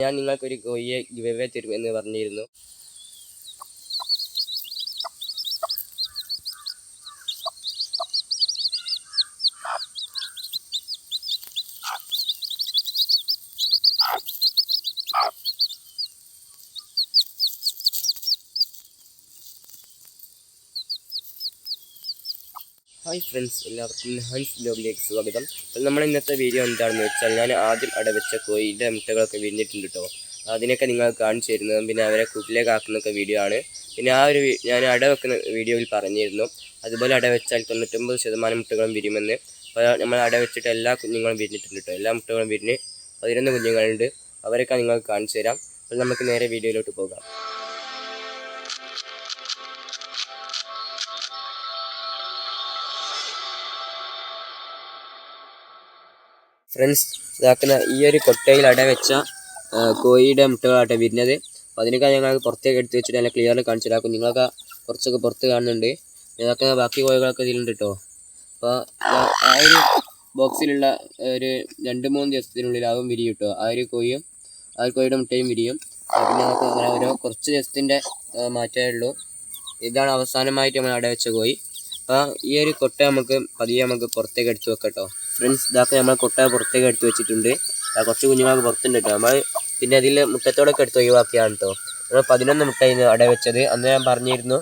ഞാൻ നിങ്ങൾക്കൊരു കോഴിയെ ഗിവേ എന്ന് പറഞ്ഞിരുന്നു. ഹായ് ഫ്രണ്ട്സ് എല്ലാവർക്കും ഹൻസ് ബ്ലോഗിലേക്ക് സ്വാഗതം. അപ്പോൾ നമ്മൾ ഇന്നത്തെ വീഡിയോ എന്താണെന്ന് വെച്ചാൽ ഞാൻ ആദ്യം അടവെച്ച കോഴിയുടെ മുട്ടകളൊക്കെ വിരിഞ്ഞിട്ടുണ്ട് കേട്ടോ അതിനൊക്കെ നിങ്ങൾ കാണിച്ചു തരുന്നതും പിന്നെ അവരെ കൂട്ടിലേക്ക് ആക്കുന്നൊക്കെ വീഡിയോ ആണ്. പിന്നെ ആ ഒരു ഞാൻ അടവെക്കുന്ന വീഡിയോയിൽ പറഞ്ഞിരുന്നു. അതുപോലെ അടവെച്ചാൽ തൊണ്ണൂറ്റൊമ്പത് ശതമാനം മുട്ടകളും വിരിയുമെന്ന്. അപ്പോൾ നമ്മൾ അടവെച്ചിട്ട് എല്ലാ കുഞ്ഞുങ്ങളും വിരിഞ്ഞിട്ടുണ്ട് കേട്ടോ എല്ലാ മുട്ടകളും വിരിഞ്ഞ് പതിനൊന്ന് കുഞ്ഞുങ്ങളുണ്ട്. അവരൊക്കെ നിങ്ങൾക്ക് കാണിച്ചു തരാം. അപ്പോൾ നമുക്ക് നേരെ വീഡിയോയിലോട്ട് പോകാം. ഫ്രണ്ട്സ് ഇതാക്കുന്ന ഈ ഒരു കൊട്ടയിൽ അട വെച്ച കോഴിയുടെ മുട്ടകളാട്ടെ വരുന്നത് അപ്പോൾ അതിനൊക്കെ ഞങ്ങൾ പുറത്തേക്ക് എടുത്ത് വെച്ചിട്ട് നല്ല ക്ലിയറിൽ കാണിച്ചു തരാക്കും നിങ്ങളൊക്കെ കുറച്ചൊക്കെ പുറത്ത് കാണുന്നുണ്ട്. ഇതൊക്കെ ബാക്കി കോഴികളൊക്കെ ഇതിലുണ്ട് കേട്ടോ അപ്പോൾ ആ ഒരു ബോക്സിലുള്ള ഒരു രണ്ട് മൂന്ന് ദിവസത്തിനുള്ളിൽ ആവും വിരിയും കേട്ടോ ആ ഒരു കോഴിയും ആ ഒരു കോഴിയുടെ മുട്ടയും വിരിയും. പിന്നെ നമുക്ക് അങ്ങനെ ഓരോ കുറച്ച് ദിവസത്തിന്റെ മാറ്റമേ ഉള്ളൂ. ഇതാണ് അവസാനമായിട്ട് നമ്മൾ അടവെച്ച കോഴി. അപ്പോൾ ഈ ഒരു കൊട്ട നമുക്ക് പതിയെ നമുക്ക് പുറത്തേക്ക് എടുത്ത് വെക്കാം കേട്ടോ ഫ്രണ്ട്സ് ഇതൊക്കെ നമ്മൾ കൊട്ട പുറത്തേക്ക് എടുത്ത് വെച്ചിട്ടുണ്ട്. കുറച്ച് കുഞ്ഞുങ്ങൾക്ക് പുറത്തുണ്ട് കേട്ടോ. നമ്മൾ പിന്നെ അതിൽ മുട്ടത്തോടൊക്കെ എടുത്ത് ഒഴിവാക്കിയാണ് കേട്ടോ. നമ്മൾ പതിനൊന്ന് മുട്ടയിന്ന് അടവെച്ചത് അന്ന് ഞാൻ പറഞ്ഞിരുന്നു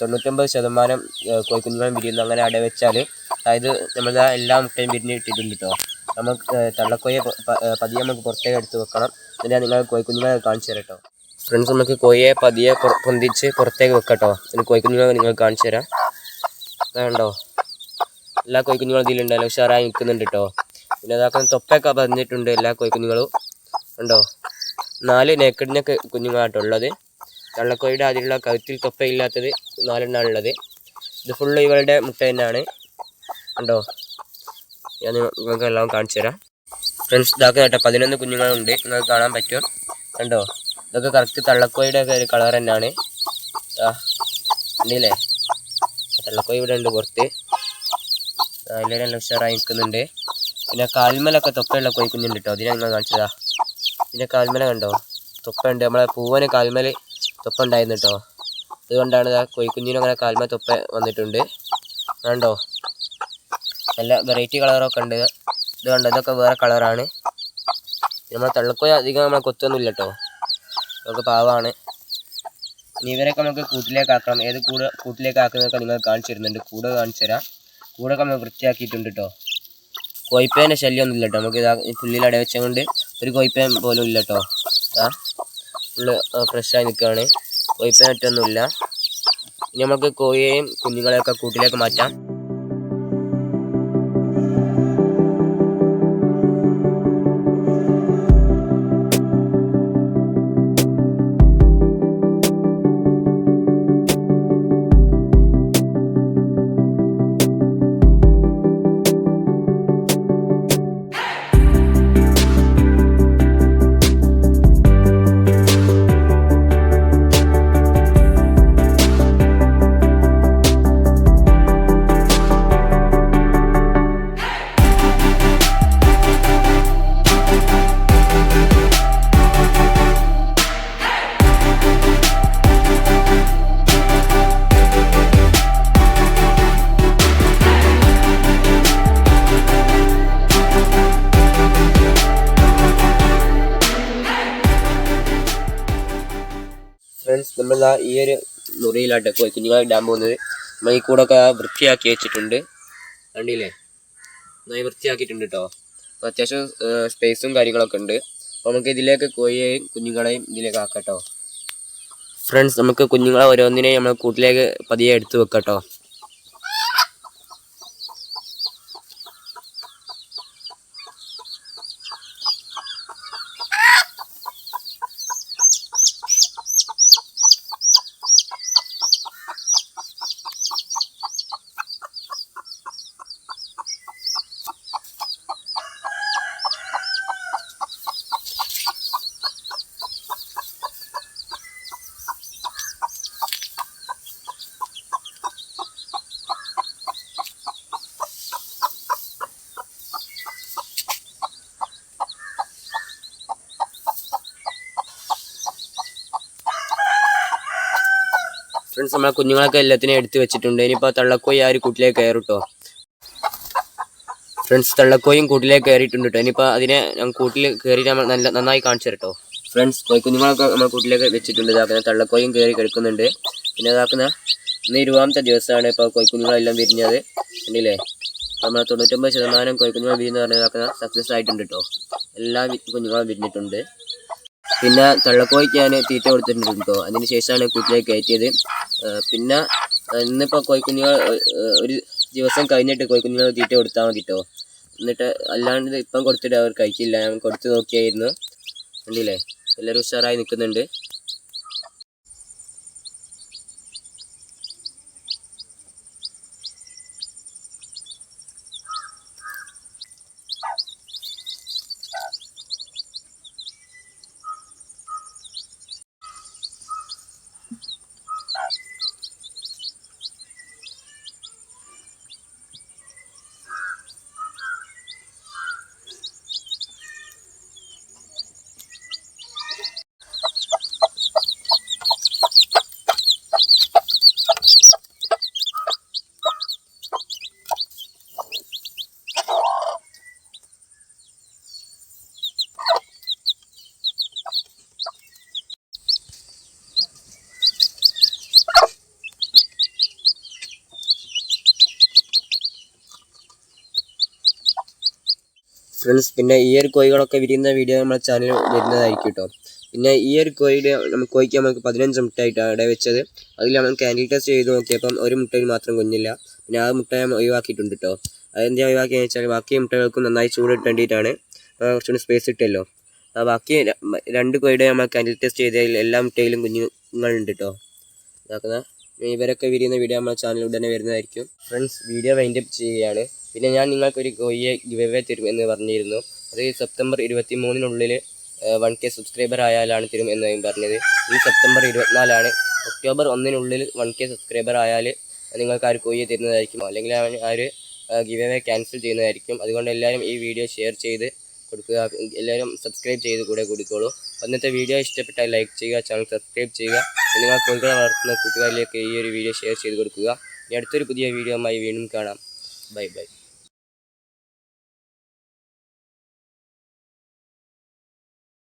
തൊണ്ണൂറ്റൊമ്പത് ശതമാനം കോഴിക്കുഞ്ഞുങ്ങളും വിരിയുന്നു അങ്ങനെ അട വെച്ചാൽ അതായത് നമ്മൾ എല്ലാ മുട്ടയും വിരിഞ്ഞ് ഇട്ടിട്ടുണ്ട് കേട്ടോ. നമുക്ക് തള്ളക്കോയെ പതിയെ നമുക്ക് പുറത്തേക്ക് എടുത്ത് വെക്കണം. എന്നിട്ട് നിങ്ങൾ കോഴിക്കുഞ്ഞുങ്ങളെ കാണിച്ചു തരാം കേട്ടോ. ഫ്രണ്ട്സ് നമുക്ക് കോഴിയെ പതിയെ പൊന്തിച്ച് പുറത്തേക്ക് വെക്കട്ടോ എന്നിട്ട് കോഴിക്കുഞ്ഞുങ്ങളെ നിങ്ങൾ കാണിച്ചു തരാം. വേണ്ടോ എല്ലാ കോഴിക്കുഞ്ഞുങ്ങളും ഇതിലുണ്ടല്ലോ ഉഷാറായി നിൽക്കുന്നുണ്ട് കേട്ടോ പിന്നെ അതാക്കുന്ന തൊപ്പൊക്കെ പറഞ്ഞിട്ടുണ്ട് എല്ലാ കോഴിക്കുഞ്ഞുങ്ങളും ഉണ്ടോ? നാല് നേക്കടിനൊക്കെ കുഞ്ഞുങ്ങളാട്ടോ ഉള്ളത്. കള്ളക്കോഴിയുടെ അതിലുള്ള കഴുത്തിൽ തൊപ്പയില്ലാത്തത് നാലെണ്ണാണ് ഉള്ളത്. ഇത് ഫുള്ള് ഇവളുടെ മുട്ട തന്നെയാണ്. ഉണ്ടോ? ഞാൻ നിങ്ങൾക്ക് എല്ലാം കാണിച്ചു തരാം. ഫ്രണ്ട്സ് ഇതാക്കുന്ന കേട്ടോ പതിനൊന്ന് കുഞ്ഞുങ്ങളുണ്ട്. നിങ്ങൾക്ക് കാണാൻ പറ്റും. കണ്ടോ? ഇതൊക്കെ കറക്റ്റ് തള്ളക്കോഴിയുടെ ഒക്കെ ഒരു കളർ തന്നെയാണ്. ആ ഉണ്ടല്ലേ? തള്ളക്കോഴി ഇവിടെ ഉണ്ട് പുറത്ത്. അതിലെ നല്ല ഉഷാറായി നിൽക്കുന്നുണ്ട്. പിന്നെ കാൽമലൊക്കെ തൊപ്പയുള്ള കൊയ്ക്കുന്നുണ്ട് കേട്ടോ അതിനെ നിങ്ങൾ കാണിച്ചതാ. പിന്നെ കാൽമല കണ്ടോ? തൊപ്പുണ്ട് നമ്മളെ പൂവന് കാൽമല തൊപ്പ ഉണ്ടായിരുന്നു കേട്ടോ അതുകൊണ്ടാണ് ആ കൊയ്ക്കുഞ്ഞിനും അങ്ങനെ കാൽമല തൊപ്പ വന്നിട്ടുണ്ട്. കണ്ടോ? നല്ല വെറൈറ്റി കളറൊക്കെ ഉണ്ട്. ഇത് കണ്ടോ? ഇതൊക്കെ വേറെ കളറാണ് നമ്മളെ തള്ളക്കോയ അധികം നമ്മളെ കൊത്തൊന്നുമില്ല കേട്ടോ നമുക്ക് പാവമാണ് ഇനി ഇവരൊക്കെ നമുക്ക് കൂട്ടിലേക്ക് ആക്കണം. ഏത് കൂട് കൂട്ടിലേക്ക് ആക്കുന്നതൊക്കെ നിങ്ങൾ കാണിച്ചു തരുന്നുണ്ട്. കൂട് കാണിച്ചു തരാം. കൂടൊക്കെ നമ്മൾ വൃത്തിയാക്കിയിട്ടുണ്ട് കേട്ടോ കോയിപ്പേന്റെ ശല്യമൊന്നും ഇല്ല കേട്ടോ നമുക്ക് ഇതാ പുല്ലിൽ അടവെച്ചുകൊണ്ട് ഒരു കോയിപ്പേൻ പോലും ഇല്ല കേട്ടോ ആ ഫുള്ള് ഫ്രഷായി നിൽക്കുകയാണ്. കോയിപ്പേൻ മറ്റൊന്നുമില്ല ഇനി നമുക്ക് കോഴിയെയും കുഞ്ഞുങ്ങളെയൊക്കെ കൂട്ടിലേക്ക് മാറ്റാം. ഫ്രണ്ട്സ് നമ്മൾ ഈ ഒരു മുറിയിലാട്ട് പോയി കുഞ്ഞുങ്ങളെ ഇടാൻ പോകുന്നത്. നമ്മൾ ഈ കൂടൊക്കെ വൃത്തിയാക്കി വെച്ചിട്ടുണ്ട്. കണ്ടില്ലേ? നന്നായി വൃത്തിയാക്കിയിട്ടുണ്ട് കേട്ടോ അപ്പോൾ അത്യാവശ്യം സ്പേസും കാര്യങ്ങളൊക്കെ ഉണ്ട്. അപ്പോൾ നമുക്ക് ഇതിലേക്ക് കോഴിയെയും കുഞ്ഞുങ്ങളെയും ഇതിലേക്ക് ആക്കാം കേട്ടോ ഫ്രണ്ട്സ് നമുക്ക് കുഞ്ഞുങ്ങളെ ഓരോന്നിനെയും നമ്മൾ കൂട്ടിലേക്ക് പതിയെ എടുത്ത് വെക്കാം കേട്ടോ നമ്മളെ കുഞ്ഞുങ്ങളൊക്കെ എല്ലാത്തിനും എടുത്തു വെച്ചിട്ടുണ്ട്. ഇനിയിപ്പോൾ തള്ളക്കോയി ആ ഒരു കൂട്ടിലേക്ക് കയറും കേട്ടോ ഫ്രണ്ട്സ് തള്ളക്കോയും കൂട്ടിലേക്ക് കയറിയിട്ടുണ്ട് കേട്ടോ ഇനിയിപ്പോൾ അതിനെ കൂട്ടിൽ കയറി നമ്മൾ നല്ല നന്നായി കാണിച്ചു തരട്ടോ. ഫ്രണ്ട്സ് കോഴിക്കുഞ്ഞുങ്ങളൊക്കെ നമ്മൾ കൂട്ടിലേക്ക് വെച്ചിട്ടുണ്ട്. ഇതാക്കുന്ന തള്ളക്കോയും കയറി കിടക്കുന്നുണ്ട്. പിന്നെ ഇതാക്കുന്ന ഇന്ന് ഇരുപതാമത്തെ ദിവസമാണ് ഇപ്പോൾ കോഴിക്കുഞ്ഞുങ്ങളെല്ലാം വിരിഞ്ഞത്. കണ്ടില്ലേ? നമ്മൾ തൊണ്ണൂറ്റൊമ്പത് ശതമാനം കോഴിക്കുഞ്ഞുങ്ങൾ വിരിഞ്ഞ് പറഞ്ഞാൽ സക്സസ് ആയിട്ടുണ്ട് കേട്ടോ എല്ലാ കുഞ്ഞുങ്ങളും വിരിഞ്ഞിട്ടുണ്ട്. പിന്നെ തള്ളക്കോയ്ക്ക് ഞാൻ തീറ്റ കൊടുത്തിട്ടുണ്ട് കേട്ടോ അതിന് ശേഷമാണ് കുട്ടിയെ കയറ്റിയത്. പിന്നെ ഇന്നിപ്പോൾ കോഴിക്കുഞ്ഞുങ്ങൾ ഒരു ദിവസം കഴിഞ്ഞിട്ട് കോഴിക്കുഞ്ഞുങ്ങൾ തീറ്റ കൊടുത്താൽ മതി കേട്ടോ എന്നിട്ട് അല്ലാണ്ട് ഇപ്പം കൊടുത്തിട്ട് അവർ കഴിക്കില്ല. ഞാൻ കൊടുത്തു നോക്കിയായിരുന്നു. കണ്ടില്ലേ? എല്ലാവരും ഉഷാറായി നിൽക്കുന്നുണ്ട്. ഫ്രണ്ട്സ് പിന്നെ ഈ ഒരു കോഴികളൊക്കെ വിരിയുന്ന വീഡിയോ നമ്മുടെ ചാനലിൽ വരുന്നതായിരിക്കും കേട്ടോ പിന്നെ ഈ ഒരു കോഴിയുടെ നമുക്ക് കോഴിക്ക് നമുക്ക് പതിനഞ്ച് മുട്ടയായിട്ടാണ് ഇവിടെ വെച്ചത്. അതിൽ നമ്മൾ കാൻഡിൽ ടെസ്റ്റ് ചെയ്ത് നോക്കിയപ്പം ഒരു മുട്ടയിൽ മാത്രം കുഞ്ഞില്ല. പിന്നെ ആ മുട്ട ഒഴിവാക്കിയിട്ടുണ്ട് കേട്ടോ അതെന്താ ഒഴിവാക്കിയെന്ന് വെച്ചാൽ ബാക്കി മുട്ടകൾക്കും നന്നായി ചൂടിട്ടേണ്ടിയിട്ടാണ് കുറച്ചുകൂടി സ്പേസ് ഇട്ടല്ലോ. ബാക്കി രണ്ട് കോഴിയുടെ നമ്മൾ കാൻഡിൽ ടെസ്റ്റ് ചെയ്തതിൽ എല്ലാ മുട്ടയിലും കുഞ്ഞുങ്ങളുണ്ട് കേട്ടോ ഇതാക്കുന്ന ഇവരൊക്കെ വിരിയുന്ന വീഡിയോ നമ്മുടെ ചാനലിൽ ഉടനെ വരുന്നതായിരിക്കും. ഫ്രണ്ട്സ് വീഡിയോ വൈൻഡപ്പ് ചെയ്യുകയാണ്. പിന്നെ ഞാൻ നിങ്ങൾക്കൊരു കോഴിയെ ഗിവ് തരും എന്ന് പറഞ്ഞിരുന്നു. അത് സെപ്റ്റംബർ ഇരുപത്തി മൂന്നിനുള്ളിൽ വൺ കെ സബ്സ്ക്രൈബർ ആയാലാണ് തരും എന്ന് പറഞ്ഞത്. ഈ സെപ്റ്റംബർ ഇരുപത്തിനാലാണ് ഒക്ടോബർ ഒന്നിനുള്ളിൽ വൺ കെ സബ്സ്ക്രൈബർ ആയാൽ നിങ്ങൾക്ക് ആ ഒരു കൊയ്യെ തരുന്നതായിരിക്കും. അല്ലെങ്കിൽ അവൻ ആ ഒരു ഗിവ് ക്യാൻസൽ ചെയ്യുന്നതായിരിക്കും. അതുകൊണ്ട് എല്ലാവരും ഈ വീഡിയോ ഷെയർ ചെയ്ത് കൊടുക്കുക. എല്ലാവരും സബ്സ്ക്രൈബ് ചെയ്ത് കൂടെ കൊടുത്തോളൂ. അന്നത്തെ വീഡിയോ ഇഷ്ടപ്പെട്ടാൽ ലൈക്ക് ചെയ്യുക ചാനൽ സബ്സ്ക്രൈബ് ചെയ്യുക. നിങ്ങൾ കോഴികളെ വളർത്തുന്ന കൂട്ടുകാരിലേക്ക് ഈ ഒരു വീഡിയോ ഷെയർ ചെയ്ത് കൊടുക്കുക. ഇനി അടുത്തൊരു പുതിയ വീഡിയോ വീണ്ടും കാണാം. Bye bye